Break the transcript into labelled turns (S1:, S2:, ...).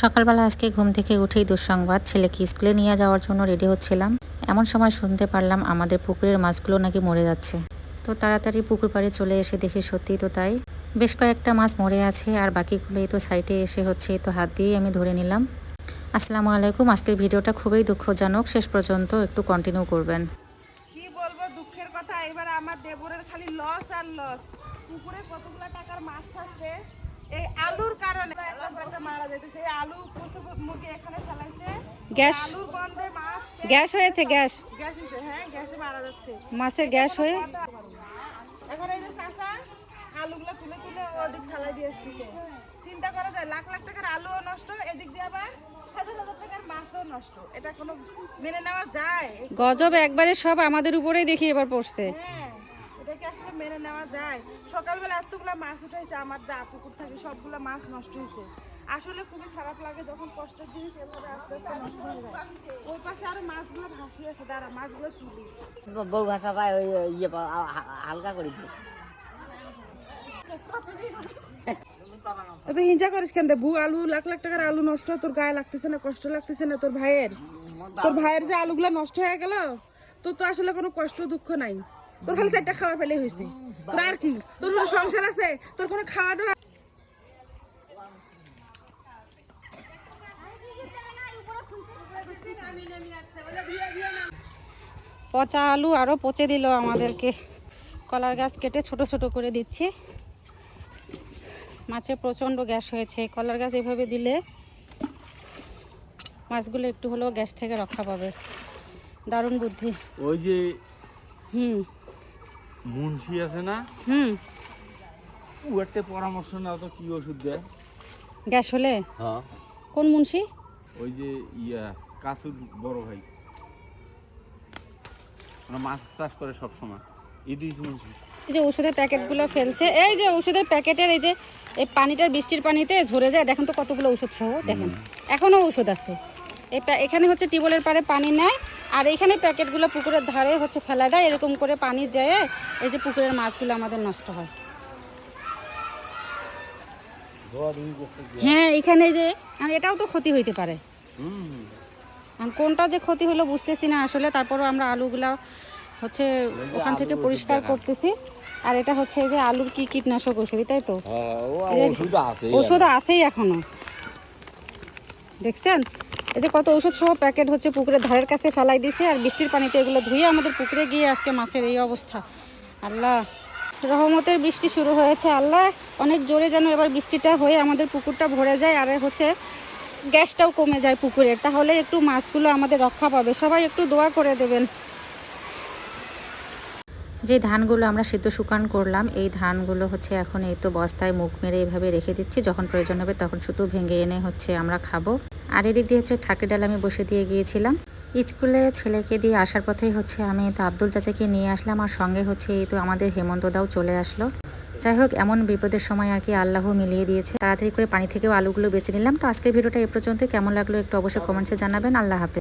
S1: সকালবেলা আজকে ঘুম থেকে উঠেই দুঃসংবাদ, ছেলেকে স্কুলে নিয়ে যাওয়ার জন্য রেডি হচ্ছিলাম। এমন সময় শুনতে পারলাম আমাদের পুকুরের মাছগুলো নাকি মরে যাচ্ছে। তো তাড়াতাড়ি পুকুর পাড়ে চলে এসে দেখি সত্যি তো তাই। বেশ কয়েকটা মাছ মরে আছে আর বাকিগুলো এই তো সাইডে এসে হচ্ছে, তো হাত দিয়েই আমি ধরে নিলাম। আসসালামু আলাইকুম, আজকের ভিডিওটা খুবই দুঃখজনক। শেষ পর্যন্ত একটু কন্টিনিউ করবেন।
S2: কি বলব, দুঃখের কথা। আমার দেবরের খালি লস আর লস পুকুরে টাকার মাছ এই আলুর কারণে একটা একটা মারা যেতেছে আলু মুরগি এখানে ফেলাইছে।
S3: গ্যাস?
S2: আলুর গন্ধে মাছ
S3: গ্যাস হয়েছে গ্যাস।
S2: গ্যাস হয়েছে হ্যাঁ গ্যাসে মারা যাচ্ছে।
S3: মাছের গ্যাস হয়ে
S2: এখন এই যে চাষা আলুগুলো তুলে তুলে ওদিক ফেলাই দিয়ে আসতেছে। চিন্তা করা যায় লাখ লাখ টাকার আলুও নষ্ট এদিক দিয়ে আবার হাজার হাজার টাকার মাছও নষ্ট। এটা কোনো মেনে নেওয়া যায়?
S3: গজব একবারে সব আমাদের উপরেই দেখি এবার পড়ছে।
S2: হ্যাঁ। এটা কি আসলে মেনে নেওয়া যায়? সকালবেলা এতগুলো মাছ উঠাইছে আমার যা পুকুর থাকে সবগুলা মাছ নষ্ট হয়েছে আসলে খুবই খারাপ লাগে যখন কষ্টের জিনিস এভাবে আস্তে আস্তে নষ্ট হয়ে যায়। ওই পাশে আরও মাছগুলো ভাসি আছে দাঁড়া মাছগুলো তুলি।
S4: বউ ভাষা পায় ওই ইয়ে হালকা করে
S2: এত হিংসা করিস কেন রে? ভু আলু লাখ লাখ টাকার আলু নষ্ট তোর গায়ে লাগতেছে না কষ্ট লাগতেছে না তোর ভাইয়ের? তোর ভাইয়ের যে আলুগুলো নষ্ট হয়ে গেল তোর তো আসলে কোনো কষ্ট দুঃখ নাই। তোর খালি চারটা খাওয়া ফেলে হয়েছে। তোর আর কি? তোর কোনো সংসার আছে? তোর কোনো খাওয়া দাওয়া
S3: পচা আলু আরও পচে দিল আমাদেরকে। কলার গাছ কেটে ছোট ছোট করে দিচ্ছি। মাছে প্রচণ্ড গ্যাস হয়েছে। কলার গাছ এভাবে দিলে মাছগুলো একটু হলেও গ্যাস থেকে রক্ষা পাবে। দারুণ বুদ্ধি।
S5: ওই যে
S3: হুম।
S5: মুন্সি আছে না?
S3: হুম।
S5: একটা পরামর্শ নাও তো কি ওষুধ দেয়?
S3: গ্যাস হলে?
S5: হ্যাঁ।
S3: কোন মুন্সি?
S5: ওই যে ইয়া কাসুর বড় ভাই। ওরা মাছ চাষ করে সব সময় ইদিস মুন্সি।
S3: এই যে ওষুধের প্যাকেটগুলো ফেলছে এই যে ওষুধের প্যাকেটের এই যে এই পানিটার বৃষ্টির পানিতে ঝরে যায় দেখেন তো কতগুলো ওষুধ সহ দেখেন এখনও ওষুধ আছে। এই এখানে হচ্ছে টিউবওয়েলের পারে পানি নেয় আর এখানে প্যাকেটগুলো পুকুরের ধারে হচ্ছে ফেলা দেয় এরকম করে পানি যায় এই যে পুকুরের মাছগুলো আমাদের নষ্ট হয়। হ্যাঁ এখানে যে এটাও তো ক্ষতি হইতে পারে। কোনটা যে ক্ষতি হলো বুঝতেছি না আসলে তারপরও আমরা আলুগুলা হচ্ছে ওখান থেকে পরিষ্কার করতেছি। আর এটা হচ্ছে এই যে আলুর কি কীটনাশক ওষুধ তাই তো?
S5: আছে
S3: ওষুধ আছেই এখনও। দেখছেন? এই যে কত ওষুধ সহ প্যাকেট হচ্ছে পুকুরের ধারের কাছে ফেলাই দিছে, আর বৃষ্টির পানিতে এগুলো ধুয়ে আমাদের পুকুরে গিয়ে আজকে মাছের এই অবস্থা। আল্লাহ, রহমতের বৃষ্টি শুরু হয়েছে। আল্লাহ, অনেক জোরে যেন এবার বৃষ্টিটা হয়ে আমাদের পুকুরটা ভরে যায়, আর হচ্ছে গ্যাসটাও কমে যায় পুকুরের। তাহলে একটু মাছগুলো আমাদের রক্ষা পাবে। সবাই একটু দোয়া করে দেবেন।
S1: যে ধানগুলো আমরা সিদ্ধ শুকান করলাম, এই ধানগুলো হচ্ছে এখন এই তো বস্তায় মুখ মেরে এভাবে রেখে দিচ্ছি। যখন প্রয়োজন হবে তখন শুধু ভেঙে এনে হচ্ছে আমরা খাব। আর এদিক দিয়ে হচ্ছে ঠাকুর ডাল আমি বসে দিয়ে গিয়েছিলাম। স্কুলে ছেলেকে দিয়ে আসার পথেই হচ্ছে আমি তো আব্দুল চাচাকে নিয়ে আসলাম আর সঙ্গে হচ্ছে এই তো আমাদের হেমন্ত দাও চলে আসলো। যাই হোক, এমন বিপদের সময় আর কি আল্লাহ মিলিয়ে দিয়েছে। তাড়াতাড়ি করে পানি থেকেও আলুগুলো বেছে নিলাম। তো আজকের ভিডিওটা এ পর্যন্ত কেমন লাগল একটু অবশ্যই কমেন্টসে জানাবেন। আল্লাহ হাফেজ।